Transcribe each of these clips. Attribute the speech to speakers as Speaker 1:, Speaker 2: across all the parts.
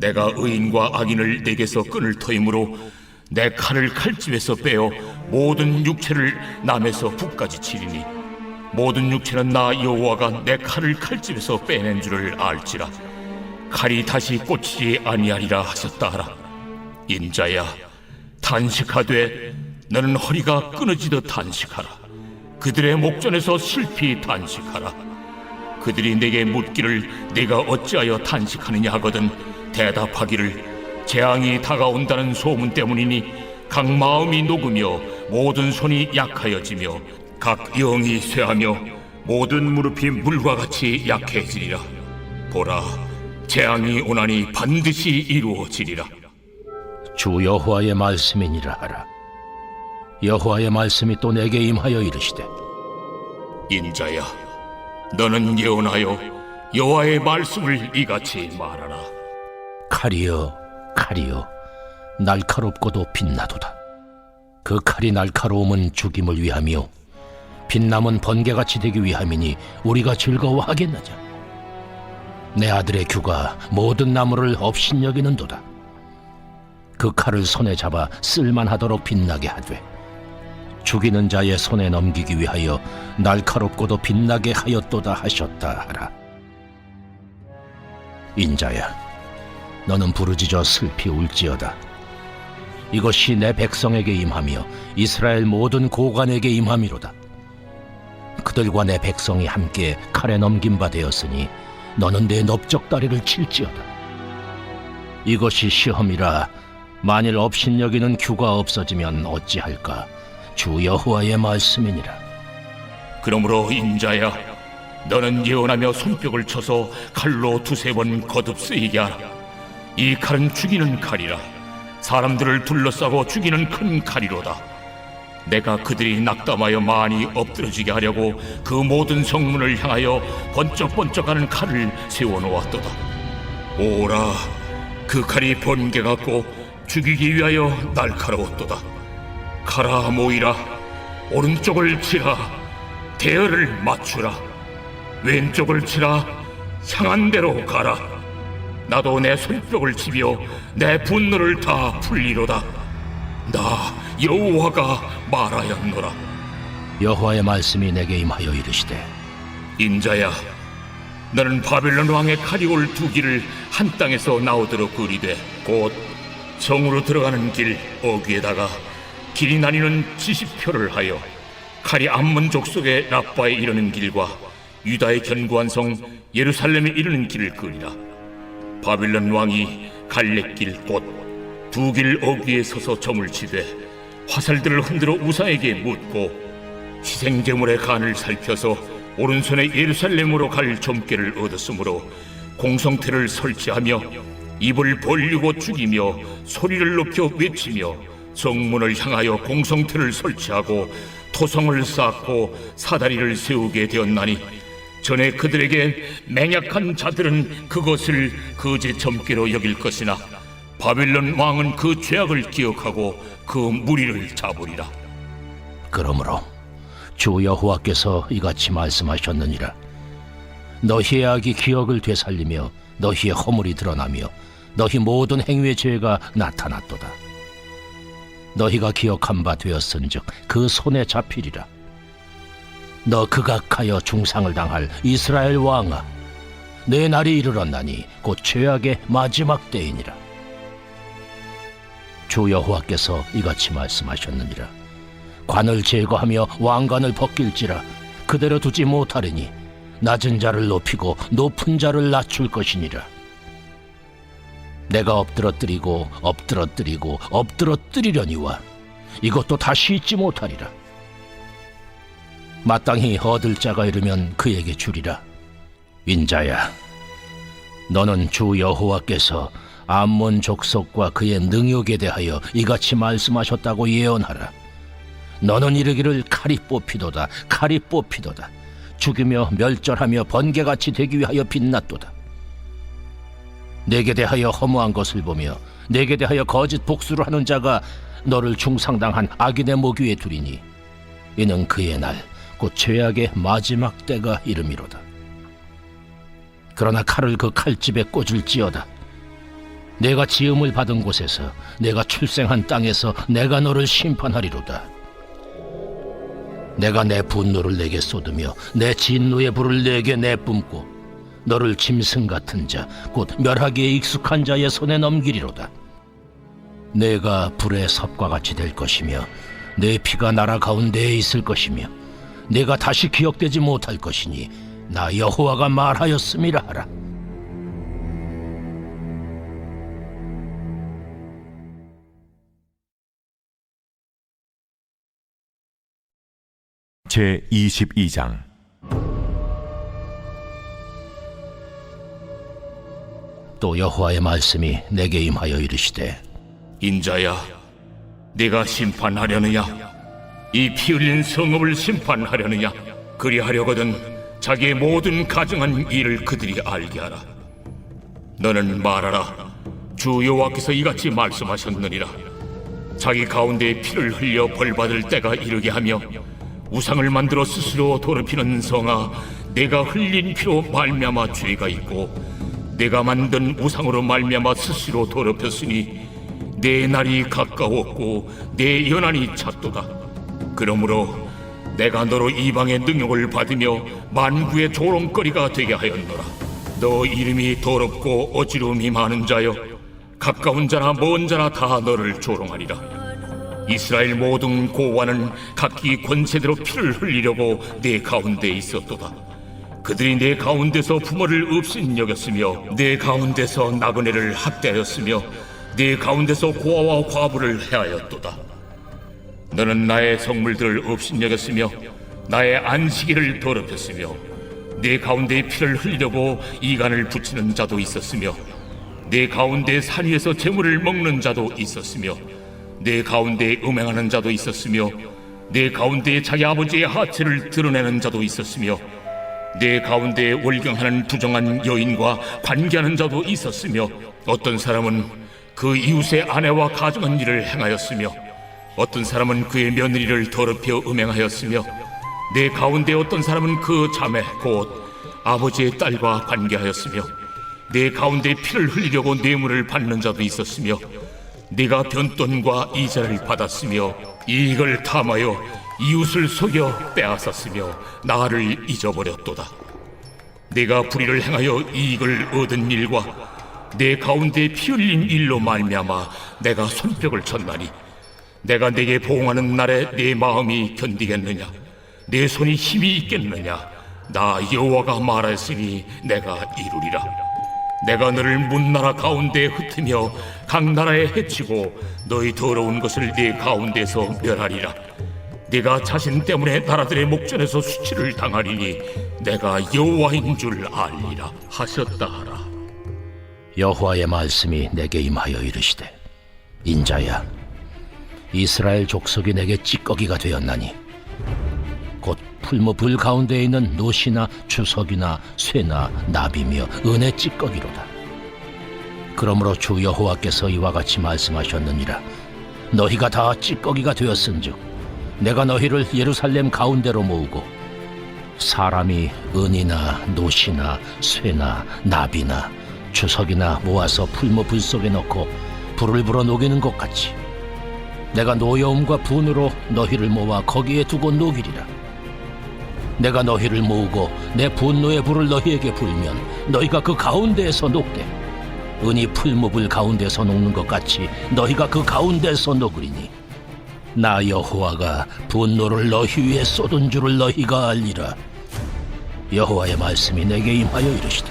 Speaker 1: 내가 의인과 악인을 내게서 끊을 터이므로 내 칼을 칼집에서 빼어 모든 육체를 남에서 북까지 치리니 모든 육체는 나 여호와가 내 칼을 칼집에서 빼낸 줄을 알지라. 칼이 다시 꽂히지 아니하리라 하셨다 하라. 인자야 단식하되 너는 허리가 끊어지듯 단식하라. 그들의 목전에서 슬피 단식하라. 그들이 내게 묻기를 내가 어찌하여 단식하느냐 하거든 대답하기를 재앙이 다가온다는 소문 때문이니 각 마음이 녹으며 모든 손이 약하여지며 각 영이 쇠하며 모든 무릎이 물과 같이 약해지리라. 보라 재앙이 오나니 반드시 이루어지리라.
Speaker 2: 주 여호와의 말씀이니라 하라. 여호와의 말씀이 또 내게 임하여 이르시되
Speaker 1: 인자야 너는 예언하여 여호와의 말씀을 이같이 말하라
Speaker 2: 칼이여 칼이여 날카롭고도 빛나도다. 그 칼이 날카로움은 죽임을 위함이요. 빛남은 번개같이 되기 위함이니 우리가 즐거워하겠나자 내 아들의 규가 모든 나무를 업신여기는도다. 그 칼을 손에 잡아 쓸만하도록 빛나게 하되 죽이는 자의 손에 넘기기 위하여 날카롭고도 빛나게 하였도다 하셨다 하라. 인자야 너는 부르짖어 슬피 울지어다. 이것이 내 백성에게 임하며 이스라엘 모든 고관에게 임함이로다. 그들과 내 백성이 함께 칼에 넘긴 바 되었으니 너는 내 넓적다리를 칠지어다. 이것이 시험이라 만일 업신여기는 규가 없어지면 어찌할까? 주 여호와의 말씀이니라.
Speaker 1: 그러므로 인자야 너는 예언하며 손뼉을 쳐서 칼로 두세 번 거듭 쓰이게 하라 이 칼은 죽이는 칼이라. 사람들을 둘러싸고 죽이는 큰 칼이로다. 내가 그들이 낙담하여 많이 엎드러지게 하려고 그 모든 성문을 향하여 번쩍번쩍하는 칼을 세워놓았도다. 오라 그 칼이 번개 같고 죽이기 위하여 날카로웠도다. 가라 모이라. 오른쪽을 치라. 대열을 맞추라. 왼쪽을 치라. 향한 대로 가라 나도 내 손뼉을 치며 내 분노를 다 풀리로다. 나 여호와가 말하였노라.
Speaker 2: 여호와의 말씀이 내게 임하여 이르시되
Speaker 1: 인자야 너는 바벨론 왕의 칼이 올 두 길을 한 땅에서 나오도록 그리되 곧 정으로 들어가는 길 어귀에다가 길이 나뉘는 지시표를 하여 칼이 암몬 족속의 라빠에 이르는 길과 유다의 견고한 성 예루살렘에 이르는 길을 그리라 바빌론 왕이 갈래길 곧두길 어귀에 서서 점을 치되 화살들을 흔들어 우사에게 묻고 희생제물의 간을 살펴서 오른손에 예루살렘으로 갈 점괘를 얻었으므로 공성태를 설치하며 입을 벌리고 죽이며 소리를 높여 외치며 성문을 향하여 공성태를 설치하고 토성을 쌓고 사다리를 세우게 되었나니 전에 그들에게 맹약한 자들은 그것을 거제 점괘로 여길 것이나 바빌론 왕은 그 죄악을 기억하고 그 무리를 잡으리라.
Speaker 2: 그러므로 주 여호와께서 이같이 말씀하셨느니라. 너희의 악이 기억을 되살리며 너희의 허물이 드러나며 너희 모든 행위의 죄가 나타났도다. 너희가 기억한 바 되었은즉 그 손에 잡히리라 너 극악하여 중상을 당할 이스라엘 왕아 내 날이 이르렀나니 곧 죄악의 마지막 때이니라. 주 여호와께서 이같이 말씀하셨느니라. 관을 제거하며 왕관을 벗길지라. 그대로 두지 못하리니 낮은 자를 높이고 높은 자를 낮출 것이니라. 내가 엎드러뜨리고 엎드러뜨리고 엎드러뜨리려니와 이것도 다시 잊지 못하리라 마땅히 얻을 자가 이르면 그에게 주리라 인자야 너는 주 여호와께서 암몬 족속과 그의 능욕에 대하여 이같이 말씀하셨다고 예언하라. 너는 이르기를 칼이 뽑히도다, 칼이 뽑히도다. 죽이며 멸절하며 번개같이 되기 위하여 빛났도다. 내게 대하여 허무한 것을 보며 내게 대하여 거짓 복수를 하는 자가 너를 중상당한 악인의 목 위에 두리니 이는 그의 날 곧 죄악의 마지막 때가 이름이로다. 그러나 칼을 그 칼집에 꽂을지어다. 내가 지음을 받은 곳에서 내가 출생한 땅에서 내가 너를 심판하리로다. 내가 내 분노를 내게 쏟으며 내 진노의 불을 내게 내뿜고 너를 짐승 같은 자 곧 멸하기에 익숙한 자의 손에 넘기리로다. 내가 불의 섭과 같이 될 것이며 내 피가 나라 가운데에 있을 것이며 내가 다시 기억되지 못할 것이니 나 여호와가 말하였음이라 하라.
Speaker 3: 제 22장
Speaker 2: 또 여호와의 말씀이 내게 임하여 이르시되
Speaker 1: 인자야, 네가 심판하려느냐? 이 피 흘린 성읍을 심판하려느냐? 그리하려거든 자기의 모든 가정한 일을 그들이 알게 하라. 너는 말하라. 주 여호와께서 이같이 말씀하셨느니라. 자기 가운데 피를 흘려 벌받을 때가 이르게 하며 우상을 만들어 스스로 더럽히는 성아, 내가 흘린 피로 말미암아 죄가 있고 내가 만든 우상으로 말미암아 스스로 더럽혔으니 내 날이 가까웠고 내 연한이 찼도다. 그러므로 내가 너로 이방의 능력을 받으며 만구의 조롱거리가 되게 하였노라. 너 이름이 더럽고 어지러움이 많은 자여 가까운 자나 먼 자나 다 너를 조롱하리라. 이스라엘 모든 고관은 각기 권세대로 피를 흘리려고 내 가운데 있었도다. 그들이 내 가운데서 부모를 없인 여겼으며 내 가운데서 나그네를 학대하였으며 내 가운데서 고아와 과부를 해하였도다. 너는 나의 성물들을 없인 여겼으며 나의 안식일을 더럽혔으며 내 가운데 피를 흘리려고 이간을 붙이는 자도 있었으며 내 가운데 산 위에서 재물을 먹는 자도 있었으며 내 가운데 음행하는 자도 있었으며 내 가운데 자기 아버지의 하체를 드러내는 자도 있었으며 내 가운데 월경하는 부정한 여인과 관계하는 자도 있었으며 어떤 사람은 그 이웃의 아내와 가정한 일을 행하였으며 어떤 사람은 그의 며느리를 더럽혀 음행하였으며 내 가운데 어떤 사람은 그 자매 곧 아버지의 딸과 관계하였으며 내 가운데 피를 흘리려고 뇌물을 받는 자도 있었으며 네가 변돈과 이자를 받았으며 이익을 탐하여 이웃을 속여 빼앗았으며 나를 잊어버렸도다. 내가 불의를 행하여 이익을 얻은 일과 내 가운데 피 흘린 일로 말미암아 내가 손뼉을 쳤나니 내가 내게 보응하는 날에 내 마음이 견디겠느냐? 내 손이 힘이 있겠느냐? 나 여호와가 말하였으니 내가 이루리라. 내가 너를 문나라 가운데 흩으며 각 나라에 해치고 너희 더러운 것을 네 가운데서 멸하리라. 네가 자신 때문에 나라들의 목전에서 수치를 당하리니 내가 여호와인 줄 알리라 하셨다 하라.
Speaker 2: 여호와의 말씀이 내게 임하여 이르시되 인자야 이스라엘 족속이 내게 찌꺼기가 되었나니 곧 풀무 불 가운데 있는 노시나 주석이나 쇠나 나비며 은의 찌꺼기로다. 그러므로 주 여호와께서 이와 같이 말씀하셨느니라. 너희가 다 찌꺼기가 되었은즉 내가 너희를 예루살렘 가운데로 모으고 사람이 은이나 노시나 쇠나 나비나 주석이나 모아서 풀무 불 속에 넣고 불을 불어 녹이는 것 같이 내가 노여움과 분으로 너희를 모아 거기에 두고 녹이리라. 내가 너희를 모으고 내 분노의 불을 너희에게 불면 너희가 그 가운데에서 녹되 은이 풀무불 가운데서 녹는 것 같이 너희가 그 가운데서 녹으리니 나 여호와가 분노를 너희 위에 쏟은 줄을 너희가 알리라. 여호와의 말씀이 내게 임하여 이르시되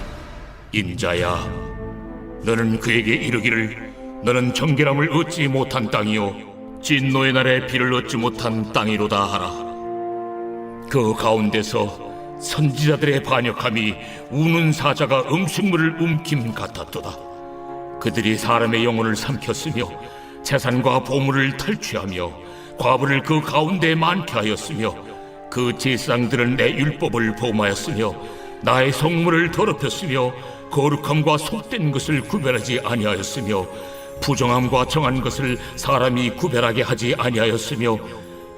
Speaker 1: 인자야 너는 그에게 이르기를 너는 정결함을 얻지 못한 땅이요 진노의 날에 비를 얻지 못한 땅이로다 하라. 그 가운데서 선지자들의 반역함이 우는 사자가 음식물을 움킴 같았도다. 그들이 사람의 영혼을 삼켰으며 재산과 보물을 탈취하며 과부를 그 가운데 많게 하였으며 그 제사장들은 내 율법을 범하였으며 나의 성물을 더럽혔으며 거룩함과 속된 것을 구별하지 아니하였으며 부정함과 정한 것을 사람이 구별하게 하지 아니하였으며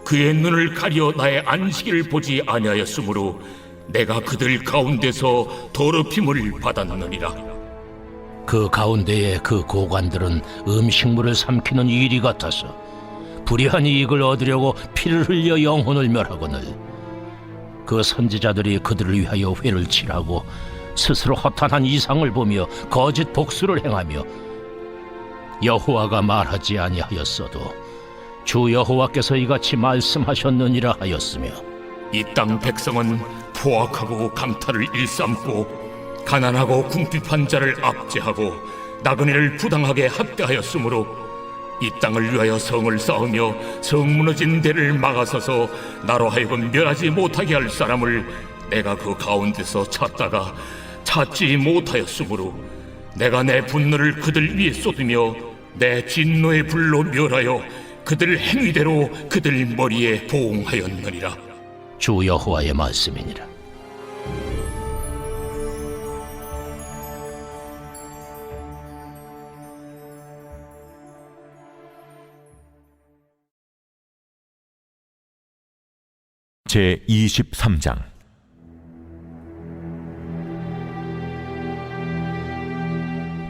Speaker 1: 그의 눈을 가려 나의 안식일을 보지 아니하였으므로 내가 그들 가운데서 더럽힘을 받았느니라.
Speaker 2: 그 가운데에 그 고관들은 음식물을 삼키는 일이 같아서 불의한 이익을 얻으려고 피를 흘려 영혼을 멸하거늘 그 선지자들이 그들을 위하여 회를 칠하고 스스로 허탄한 이상을 보며 거짓 복수를 행하며 여호와가 말하지 아니하였어도 주 여호와께서 이같이 말씀하셨느니라 하였으며
Speaker 1: 이 땅 백성은 포악하고 강탈을 일삼고 가난하고 궁핍한 자를 압제하고 나그네를 부당하게 학대하였으므로 이 땅을 위하여 성을 쌓으며 성 무너진 데를 막아서서 나로 하여금 멸하지 못하게 할 사람을 내가 그 가운데서 찾다가 찾지 못하였으므로 내가 내 분노를 그들 위에 쏟으며 내 진노의 불로 멸하여 그들 행위대로 그들 머리에 보응하였느니라.
Speaker 2: 주 여호와의 말씀이니라.
Speaker 3: 제 23장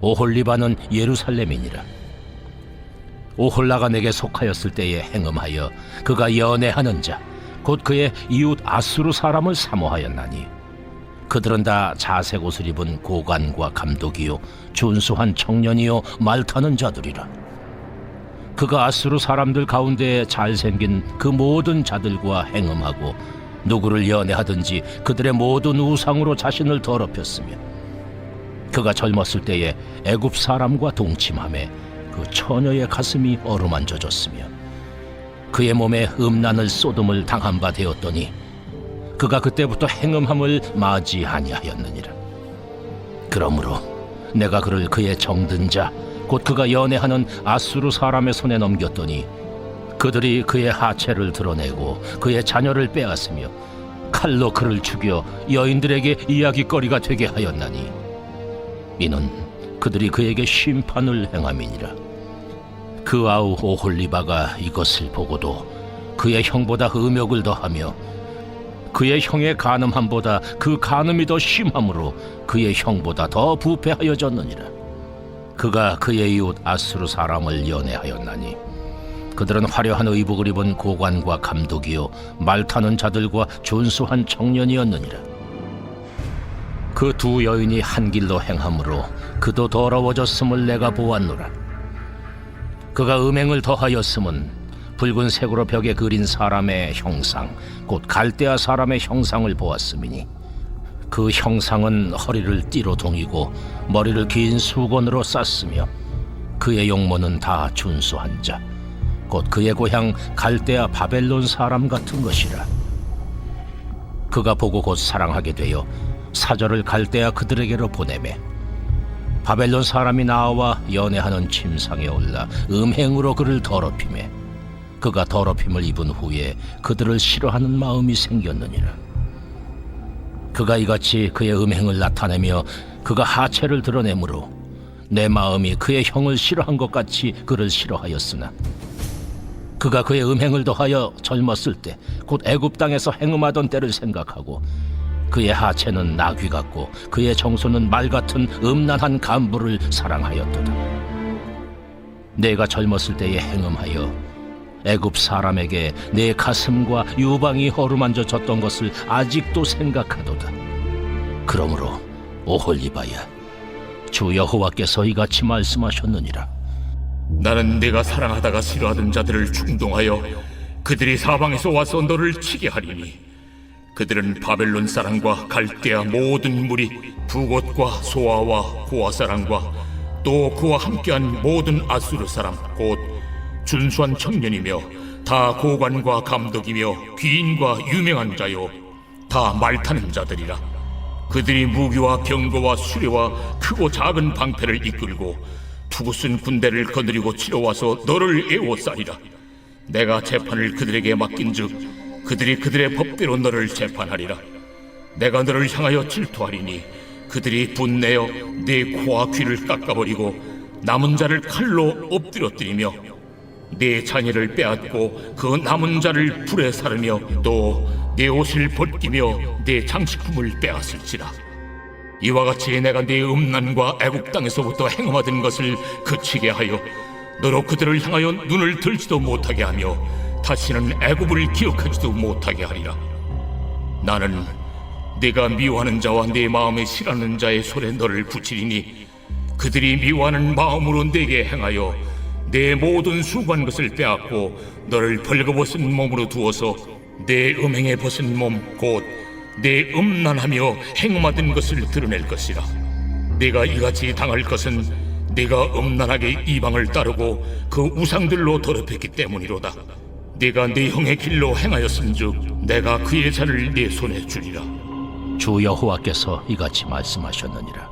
Speaker 2: 오홀리바는 예루살렘이니라. 오홀라가 내게 속하였을 때에 행음하여 그가 연애하는 자 곧 그의 이웃 아수르 사람을 사모하였나니 그들은 다 자색 옷을 입은 고관과 감독이요 준수한 청년이요 말타는 자들이라. 그가 아수르 사람들 가운데 잘생긴 그 모든 자들과 행음하고 누구를 연애하든지 그들의 모든 우상으로 자신을 더럽혔으며 그가 젊었을 때에 애굽 사람과 동침함에 그 처녀의 가슴이 어루만져졌으며 그의 몸에 음란을 쏟음을 당한 바 되었더니 그가 그때부터 행음함을 맞이 아니하였느니라. 그러므로 내가 그를 그의 정든 자 곧 그가 연애하는 아수르 사람의 손에 넘겼더니 그들이 그의 하체를 드러내고 그의 자녀를 빼앗으며 칼로 그를 죽여 여인들에게 이야기거리가 되게 하였나니 이는 그들이 그에게 심판을 행함이니라. 그 아우 오홀리바가 이것을 보고도 그의 형보다 음욕을 더하며 그의 형의 간음함보다 그 간음이 더 심함으로 그의 형보다 더 부패하여졌느니라. 그가 그의 이웃 아수르 사람을 연애하였나니 그들은 화려한 의복을 입은 고관과 감독이요 말타는 자들과 준수한 청년이었느니라 그 두 여인이 한 길로 행함으로 그도 더러워졌음을 내가 보았노라. 그가 음행을 더하였음은 붉은 색으로 벽에 그린 사람의 형상 곧 갈대아 사람의 형상을 보았음이니 그 형상은 허리를 띠로 동이고 머리를 긴 수건으로 쌌으며 그의 용모는 다 준수한 자 곧 그의 고향 갈대아 바벨론 사람 같은 것이라. 그가 보고 곧 사랑하게 되어 사절을 갈대아 그들에게로 보내매 바벨론 사람이 나와 연애하는 침상에 올라 음행으로 그를 더럽히매 그가 더럽힘을 입은 후에 그들을 싫어하는 마음이 생겼느니라. 그가 이같이 그의 음행을 나타내며 그가 하체를 드러내므로 내 마음이 그의 형을 싫어한 것 같이 그를 싫어하였으나 그가 그의 음행을 더하여 젊었을 때 곧 애굽 땅에서 행음하던 때를 생각하고 그의 하체는 나귀 같고 그의 정소는 말 같은 음란한 간부를 사랑하였도다. 내가 젊었을 때에 행음하여 애굽 사람에게 내 가슴과 유방이 허루만져 졌던 것을 아직도 생각하도다. 그러므로 오홀리바야 주 여호와께서 이같이 말씀하셨느니라.
Speaker 1: 나는 네가 사랑하다가 싫어하던 자들을 충동하여 그들이 사방에서 와서 너를 치게 하리니 그들은 바벨론 사람과 갈대아 모든 무리 부곳과 소아와 고아 사람과 또 그와 함께한 모든 아수르 사람 곧 준수한 청년이며 다 고관과 감독이며 귀인과 유명한 자요. 다 말타는 자들이라. 그들이 무기와 병거와 수레와 크고 작은 방패를 이끌고 투구쓴 군대를 거느리고 치러 와서 너를 애워싸리라. 내가 재판을 그들에게 맡긴즉 그들이 그들의 법대로 너를 재판하리라. 내가 너를 향하여 질투하리니 그들이 분내어 네 코와 귀를 깎아버리고 남은 자를 칼로 엎드려뜨리며 네 자녀를 빼앗고 그 남은 자를 불에 사르며 또 네 옷을 벗기며 네 장식품을 빼앗을지라. 이와 같이 내가 네 음란과 애국 땅에서부터 행함하던 것을 그치게 하여 너로 그들을 향하여 눈을 들지도 못하게 하며 다시는 애굽을 기억하지도 못하게 하리라. 나는 네가 미워하는 자와 네 마음에 싫어하는 자의 손에 너를 붙이리니 그들이 미워하는 마음으로 내게 행하여 내 모든 수고한 것을 빼앗고 너를 벌거벗은 몸으로 두어서 내 음행에 벗은 몸 곧 내 음란하며 행음하던 것을 드러낼 것이라. 네가 이같이 당할 것은 네가 음란하게 이방을 따르고 그 우상들로 더럽혔기 때문이로다 네가 네 형의 길로 행하였은즉 내가 그의 잔을 네 손에 주리라.
Speaker 2: 주 여호와께서 이같이 말씀하셨느니라.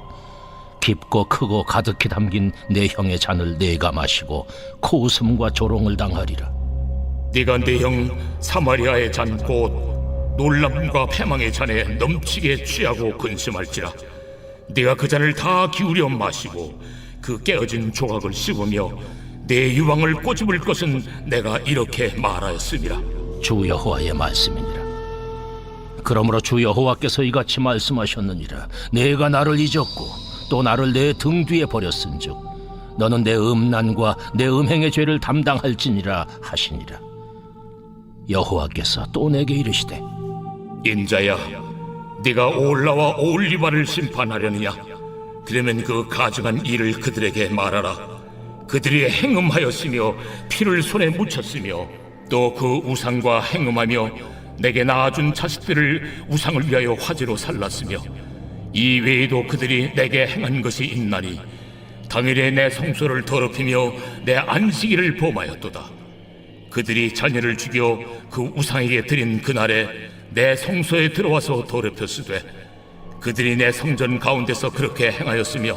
Speaker 2: 깊고 크고 가득히 담긴 내 형의 잔을 내가 마시고 코웃음과 조롱을 당하리라.
Speaker 1: 네가 내형 사마리아의 잔 곧 놀람과 패망의 잔에 넘치게 취하고 근심할지라. 네가 그 잔을 다 기울여 마시고 그 깨어진 조각을 씹으며 내 유황을 꼬집을 것은 내가 이렇게 말하였습니다
Speaker 2: 주 여호와의 말씀이니라. 그러므로 주 여호와께서 이같이 말씀하셨느니라. 내가 나를 잊었고 또 나를 내 등 뒤에 버렸은즉 너는 내 음란과 내 음행의 죄를 담당할지니라 하시니라. 여호와께서 또 내게 이르시되
Speaker 1: 인자야 네가 올라와 올리바를 심판하려느냐? 그러면 그 가증한 일을 그들에게 말하라 그들이 행음하였으며 피를 손에 묻혔으며 또 그 우상과 행음하며 내게 낳아준 자식들을 우상을 위하여 화제로 살랐으며 이 외에도 그들이 내게 행한 것이 있나니 당일에 내 성소를 더럽히며 내 안식일을 범하였도다. 그들이 자녀를 죽여 그 우상에게 드린 그날에 내 성소에 들어와서 더럽혔으되 그들이 내 성전 가운데서 그렇게 행하였으며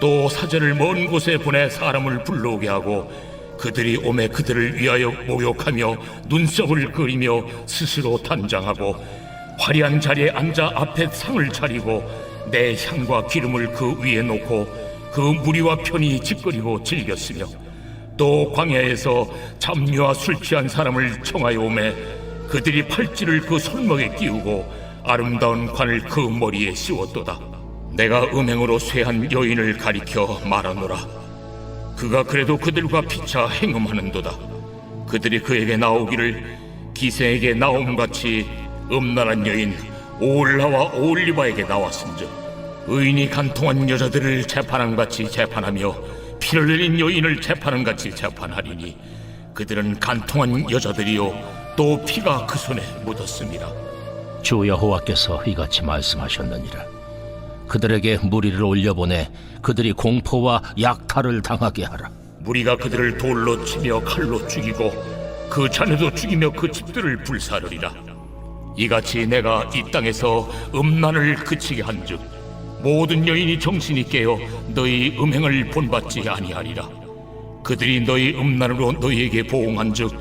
Speaker 1: 또 사제를 먼 곳에 보내 사람을 불러오게 하고 그들이 오매 그들을 위하여 목욕하며 눈썹을 그리며 스스로 단장하고 화려한 자리에 앉아 앞에 상을 차리고 내 향과 기름을 그 위에 놓고 그 무리와 편히 짓거리고 즐겼으며 또 광야에서 잡녀와 술 취한 사람을 청하여 오매 그들이 팔찌를 그 손목에 끼우고 아름다운 관을 그 머리에 씌웠도다 내가 음행으로 쇠한 여인을 가리켜 말하노라. 그가 그래도 그들과 피차 행음하는도다. 그들이 그에게 나오기를 기생에게 나옴같이 음란한 여인 오올라와 오올리바에게 나왔은즉 의인이 간통한 여자들을 재판한 같이 재판하며 피를 흘린 여인을 재판한 같이 재판하리니 그들은 간통한 여자들이요 또 피가 그 손에 묻었습니다.
Speaker 2: 주 여호와께서 이같이 말씀하셨느니라 그들에게 무리를 올려보내 그들이 공포와 약탈을 당하게 하라
Speaker 1: 무리가 그들을 돌로 치며 칼로 죽이고 그 자녀도 죽이며 그 집들을 불사르리라. 이같이 내가 이 땅에서 음란을 그치게 한즉 모든 여인이 정신이 깨어 너희 음행을 본받지 아니하리라. 그들이 너희 음란으로 너희에게 보응한즉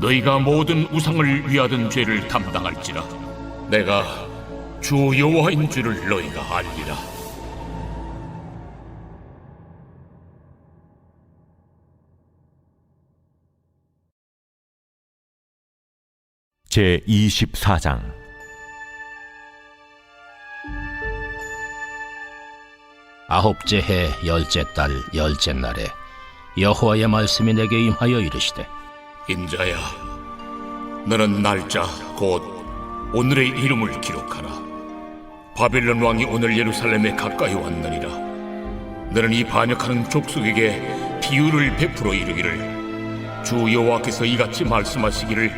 Speaker 1: 너희가 모든 우상을 위하던 죄를 담당할지라. 내가 주 여호와인 줄을 너희가 알리라.
Speaker 3: 제 24장
Speaker 2: 아홉째 해 열째 달 열째 날에 여호와의 말씀이 내게 임하여 이르시되
Speaker 1: 인자야, 너는 날짜 곧 오늘의 이름을 기록하라. 바빌론 왕이 오늘 예루살렘에 가까이 왔느니라. 너는 이 반역하는 족속에게 비유를 베풀어 이르기를 주 여호와께서 이같이 말씀하시기를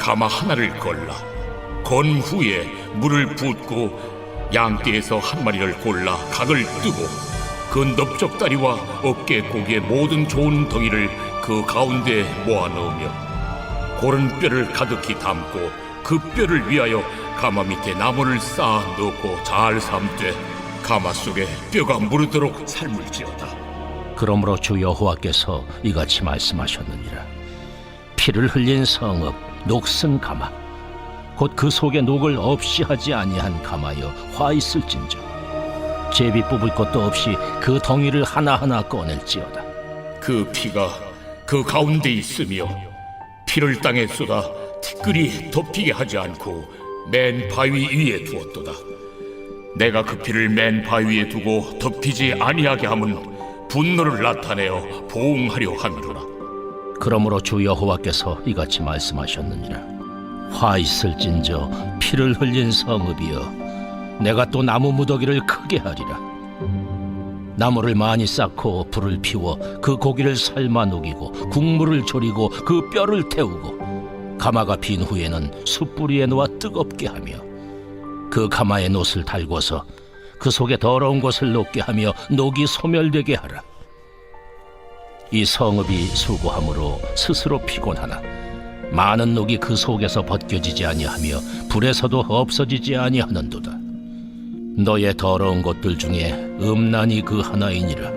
Speaker 1: 가마 하나를 걸라 건 후에 물을 붓고 양떼에서 한 마리를 골라 각을 뜨고 그 넓적다리와 어깨 고기의 모든 좋은 덩이를 그 가운데 모아 넣으며 고른 뼈를 가득히 담고 그 뼈를 위하여 가마 밑에 나무를 쌓아 넣고 잘 삶되 가마 속에 뼈가 무르도록 삶을지어다.
Speaker 2: 그러므로 주 여호와께서 이같이 말씀하셨느니라. 피를 흘린 성읍 녹슨 가마. 곧 그 속에 녹을 없이 하지 아니한 가마여 화 있을진저. 제비 뽑을 것도 없이 그 덩이를 하나하나 꺼낼지어다.
Speaker 1: 그 피가 그 가운데 있으며 피를 땅에 쏟아 티끌이 덮이게 하지 않고 맨 바위 위에 두었도다. 내가 그 피를 맨 바위 위에 두고 덮이지 아니하게 함은 분노를 나타내어 보응하려 함이로라.
Speaker 2: 그러므로 주 여호와께서 이같이 말씀하셨느니라 화 있을진저 피를 흘린 성읍이여 내가 또 나무 무더기를 크게 하리라 나무를 많이 쌓고 불을 피워 그 고기를 삶아 녹이고 국물을 졸이고 그 뼈를 태우고 가마가 빈 후에는 숯불 위에 놓아 뜨겁게 하며 그 가마에 놋을 달궈서 그 속에 더러운 것을 녹게 하며 녹이 소멸되게 하라 이 성읍이 수고함으로 스스로 피곤하나 많은 녹이 그 속에서 벗겨지지 아니하며 불에서도 없어지지 아니하는도다. 너의 더러운 것들 중에 음란이 그 하나이니라.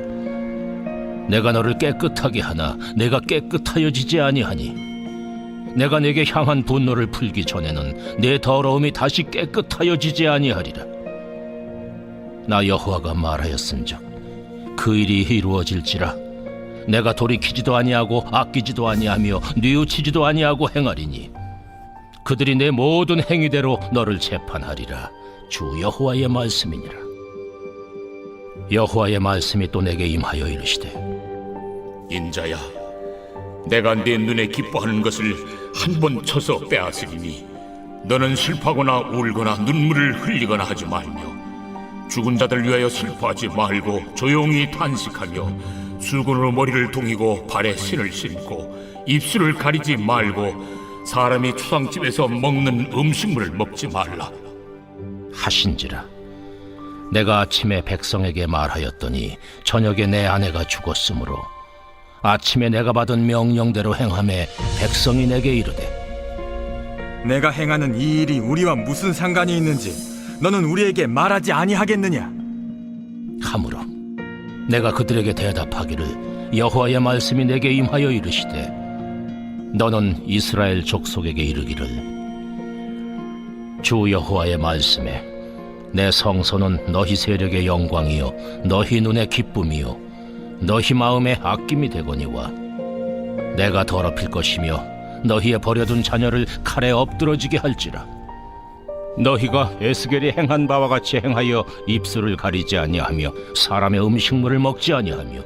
Speaker 2: 내가 너를 깨끗하게 하나 내가 깨끗하여지지 아니하니 내가 내게 향한 분노를 풀기 전에는 내 더러움이 다시 깨끗하여지지 아니하리라. 나 여호와가 말하였은즉 그 일이 이루어질지라. 내가 돌이키지도 아니하고 아끼지도 아니하며 뉘우치지도 아니하고 행하리니 그들이 내 모든 행위대로 너를 재판하리라. 주 여호와의 말씀이니라. 여호와의 말씀이 또 내게 임하여 이르시되
Speaker 1: 인자야, 내가 내 눈에 기뻐하는 것을 한 번 쳐서 빼앗으리니 너는 슬퍼하거나 울거나 눈물을 흘리거나 하지 말며 죽은 자들 위하여 슬퍼하지 말고 조용히 탄식하며 수건으로 머리를 동이고 발에 신을 신고 입술을 가리지 말고 사람이 추상집에서 먹는 음식물을 먹지 말라.
Speaker 2: 하신지라 내가 아침에 백성에게 말하였더니 저녁에 내 아내가 죽었으므로 아침에 내가 받은 명령대로 행함에 백성이 내게 이르되
Speaker 4: 내가 행하는 이 일이 우리와 무슨 상관이 있는지 너는 우리에게 말하지 아니하겠느냐?
Speaker 2: 하므로 내가 그들에게 대답하기를 여호와의 말씀이 내게 임하여 이르시되 너는 이스라엘 족속에게 이르기를 주 여호와의 말씀에 내 성소는 너희 세력의 영광이요 너희 눈의 기쁨이요 너희 마음의 아낌이 되거니와. 내가 더럽힐 것이며 너희의 버려둔 자녀를 칼에 엎드러지게 할지라. 너희가 에스겔이 행한 바와 같이 행하여 입술을 가리지 아니하며 사람의 음식물을 먹지 아니하며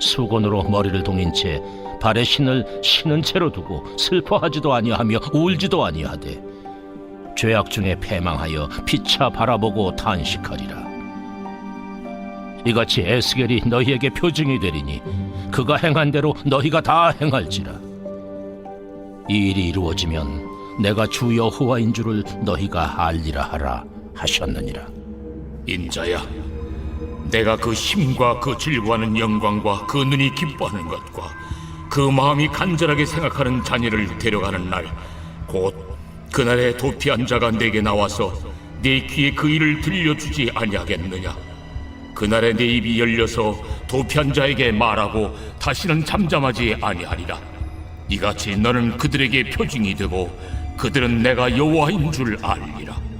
Speaker 2: 수건으로 머리를 동인 채 발에 신을 신은 채로 두고 슬퍼하지도 아니하며 울지도 아니하되 죄악 중에 패망하여 피차 바라보고 탄식하리라 이같이 에스겔이 너희에게 표징이 되리니 그가 행한 대로 너희가 다 행할지라 이 일이 이루어지면 내가 주 여호와인 줄을 너희가 알리라 하라 하셨느니라
Speaker 1: 인자야, 내가 그 힘과 그 즐거워하는 영광과 그 눈이 기뻐하는 것과 그 마음이 간절하게 생각하는 자녀를 데려가는 날, 곧 그날에 도피한 자가 내게 나와서 내 귀에 그 일을 들려주지 아니하겠느냐? 그날에 내 입이 열려서 도피한 자에게 말하고 다시는 잠잠하지 아니하리라. 이같이 너는 그들에게 표징이 되고 그들은 내가 여호와인 줄 알리라.